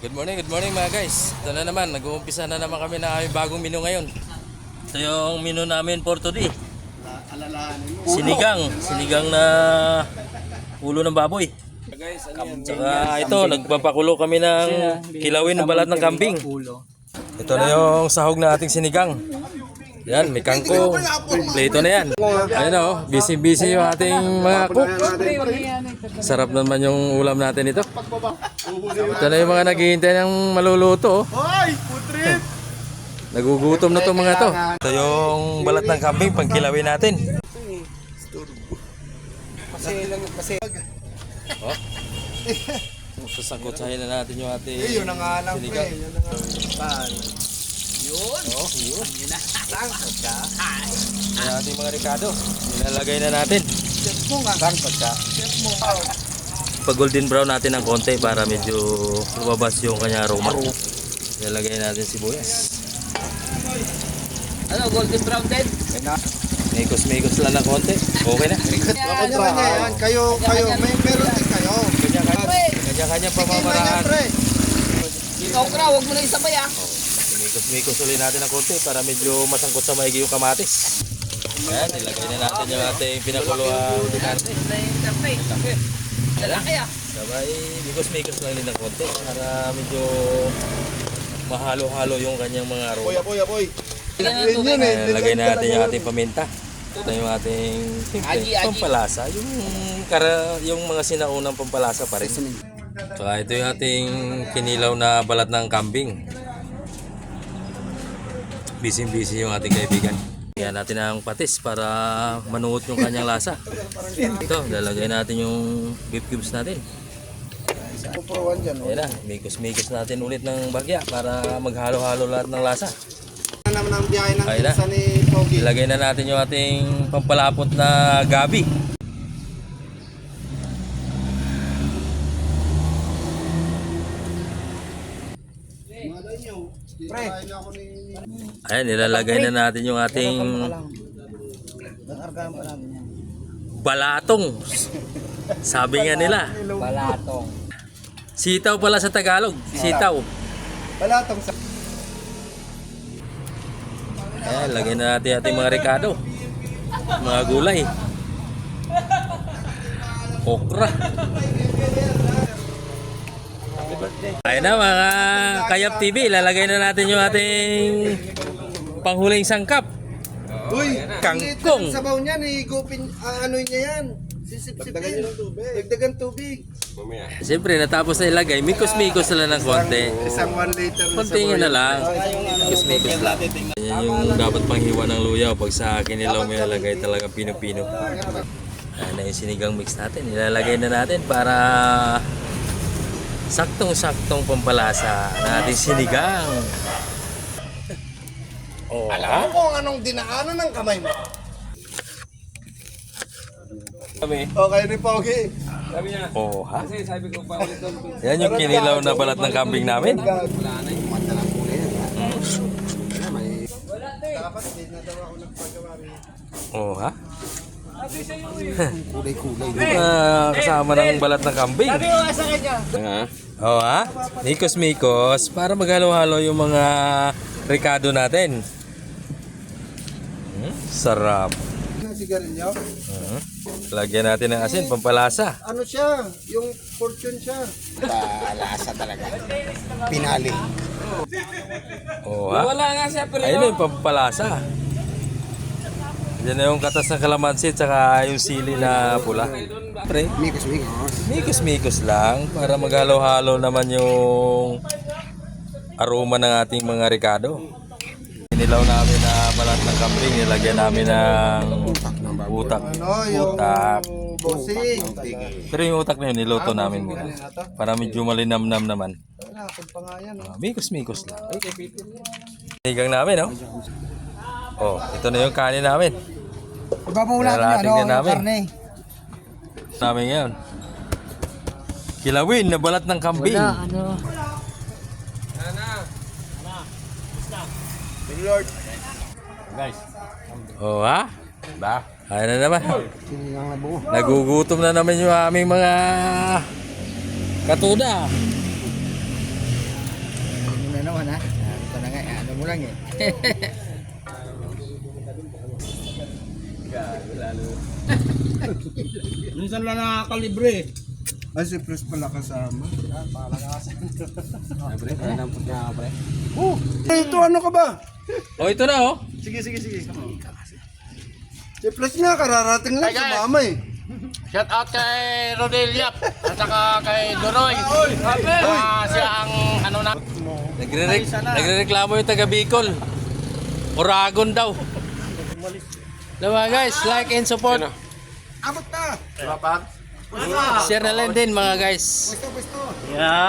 Good morning, good morning mga guys. Ito na naman, nag-uumpisa na naman kami na aming bagong menu ngayon. Ito yung menu namin for today. Sinigang, sinigang na ulo ng baboy. Tsaka ito, nagpapakulo kami ng kilawin ng balat ng kambing. Ito na yung sahog na ating sinigang. Yan, may kangkong. Plito na yan. Ayun oh, busy-busy yung ating mga cook. Sarap naman yung ulam natin ito. Ito na yung mga naghihintay ng maluluto. oh. Hoy! Putrip! Nagugutom na to mga to. Ito yung balat ng kambing, pangkilawin natin. Kasi lang kasi Oh. Sasangkotsahin na natin yung ating eh, yun ang nga lang pre. sinigang. Yun ang nga. Oh, yun. Yung ating mga ricado. Nilalagay na natin. Chef mo nga. Sangkot ka. Chef mo. Pag golden brown natin ng konti para medyo lumabas yung kanya aroma. Nilalagay natin sibuyas. Ano, golden brown din? Mikos-mikos lang ng konti. Okay na. Kanya-kanya yan. Kayo, kayo. May meron din kayo. Kanya-kanya Kanya-kanya pamamaraan. pre. Ikaw kra, huwag mo na isabay ah. Mikos-mikos ulit natin ng konti para medyo masangkot sa maigi yung kamatis. Ayan, ilagay na natin yung ating pinakuluan. Lalaki ah. Sabay, mikos-mikos lang din ng konti para medyo mahalo-halo yung kanyang mga aroma. Boy, boy, boy. Yun eh. Ayan, lagay na natin yung ating paminta. Ito yung ating aji. pampalasa. Yung, kara, yung mga sinaunang pampalasa pa rin. Saka ito yung ating kinilaw na balat ng kambing. Busy-busy yung ating kaibigan. Kaya natin ang patis para manuot yung kanyang lasa. Ito, lalagay natin yung beef cubes natin. Ayan na, mikos-mikos natin ulit ng bagya para maghalo-halo lahat ng lasa. Ayun na. Ilagay na natin yung ating pampalapot na gabi. Pre. Ayan, nilalagay na natin yung ating balatong. Sabi nga nila, Balatong. sitaw pala sa Tagalog. Sitaw. Balatong sa... Ayan, lagay na natin ating mga rekado. Mga gulay. Okra. Ayan na mga Kayap TV, lalagay na natin yung ating panghuling sangkap. Uy! Kangkong. Ang Sabaw niyan, higupin, ah, ano niya yan. Sisip-sipin. Dagdagan ng tubig. Dagdagan tubig. Siyempre, natapos na ilagay, mikos-mikos na lang ng konti. Isang 1 liter Konti nga na lang. Mikos-mikos lang. Yan yung dapat panghiwa ng luyaw. Pag sa kinilaw mo ilalagay talaga pino-pino. Ayan na yung sinigang mix natin. Ilalagay na natin para saktong-saktong pampalasa na ating sinigang. Oh, Alam mo kung anong dinaanan ng kamay mo? Okay ni Pogi. Oh, ha? Yan yung kinilaw na balat ng kambing namin. Dapat hindi na daw ako nagpagawa rin. Oh, ha? Kulay-kulay. Ah, kasama ng balat ng kambing. Oo ha? Mikos-mikos para maghalo-halo yung mga rekado natin. Hmm, sarap. Sigarilyo. Hmm. Lagyan natin ng asin, pampalasa. Ano siya? Yung fortune siya. Palasa talaga. Pinali. Oo ha? Wala nga siya pero Ayun yung pampalasa. Yan na yung katas ng kalamansi at saka yung sili na pula. Pre, Mikos, mikos. mikos-mikos lang para maghalo-halo naman yung aroma ng ating mga rekado. Inilaw namin na balat ng kambing, nilagyan namin ng utak. Ano Utak. bossing? Pero yung utak na yun, niluto namin muna. Para medyo malinamnam naman. Ah, Mikos-mikos lang. Sinigang namin, no? Oh, ito na yung kanin namin. Ibabaw Narating na namin. Namin ngayon. Kilawin na balat ng kambing. ano. Lord. Oh, ha? Ba? Ayun na naman. Sinigang na buo. Nagugutom na naman yung aming mga katuda. na naman ha. Ano ka na nga, eh, ano mo lang eh. Minsan lang nakakalibre. Ay, si Pres pala kasama. Eh, ito ano ka ba? Oh, ito na oh. Sige, sige, sige. Si Pres nga, kararating lang sa mama eh. Shout out kay Rodeliap at saka kay Doroy. Ah, siya ang ano na. Nagre nagrereklamo yung taga Bicol. Oragon daw. Diba guys, like and support. Abot na! Share na lang din mga guys. Pwesto, pwesto. Yeah.